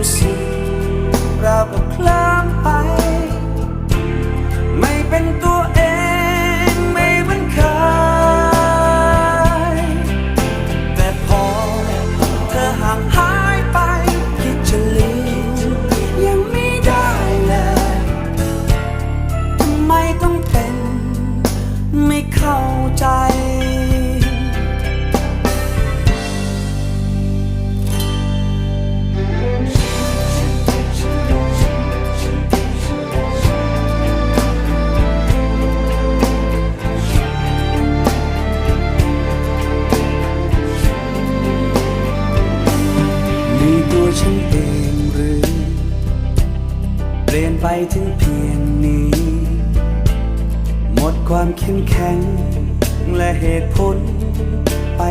ู้สึกเรากับเคลิ้มไป ไม่เป็นตัวเองไม่เหมือนเคยแต่พอเธอห่างหายไป คิดจะลืมยังไม่ได้เลยทำไมต้องเป็น ไม่เข้าใจ ฉันเองหรือ เปลี่ยนไปถึงเพียงนี้ หมดความเข้มแข็งและเหตุผลไป